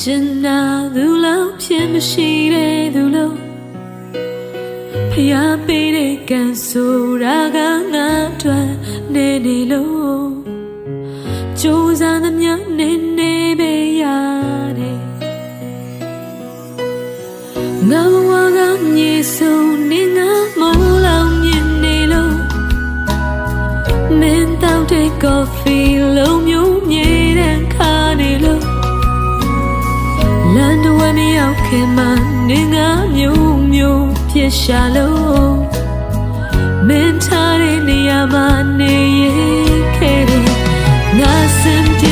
ချင်တာသူလောက်ဖြစ်မရှိတဲ့သူလို့ဖျားပေးတဲ့ကံဆိုတာကငါအတွက်နေနေလို့ကြိုးစားသမျှနေနေပဲရတယ်ငါဘဝကမြေဆုံးနေငါမိုးလောင်မြင်နေလို့မင်းတောက်တဲ့ coffee လုံး ရောက်ခင်မှနေငါမျိုးမျိုးပြစ်ရှာလို့မင်းထားတဲ့နေရာမှာနေရခဲ့တယ်ငါစင်ပြေ